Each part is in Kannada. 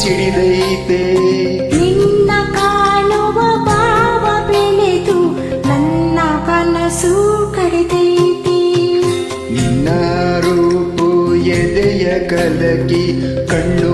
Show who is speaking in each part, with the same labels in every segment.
Speaker 1: ಸಿಡಿದೈತೆ.
Speaker 2: ನಿನ್ನ ಕಾಣುವ ಭಾವ ಬೆಳೆದು ನನ್ನ ಕನಸು ಕರೆದೈತಿ
Speaker 1: ನಿನ್ನ ರೂಪು ಎದೆಯ ಕಲಕಿ ಕಣ್ಣು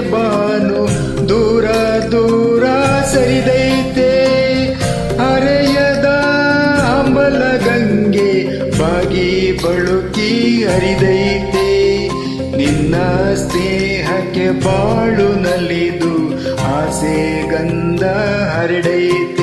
Speaker 1: ಬಾನು ದೂರ ದೂರ ಸರಿದೈತೆ. ಹರೆಯದ ಅಂಬಲ ಗಂಗೆ ಬಾಗಿ ಬಳುಕಿ ಹರಿದೈತೆ. ನಿನ್ನ ಸ್ನೇಹಕ್ಕೆ ಬಾಳು ನಲಿದು ಆಸೆ ಗಂಧ ಹರಡೈತೆ.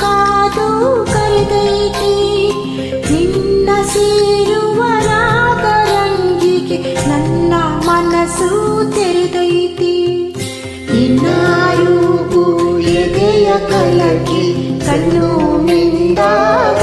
Speaker 2: ಕಾದು ಕಾದು ಕರೆದೈತೆ ನಿನ್ನ ಸೇರುವ ರಾಗರಂಗಿಗೆ ನನ್ನ ಮನಸ್ಸು ತೆರೆದೈತಿ ನಿನ್ನ ರೂಪು ಎದೆಯ ಕಲಕಿ ಕಣ್ಣು ಮಿಂದಾಗ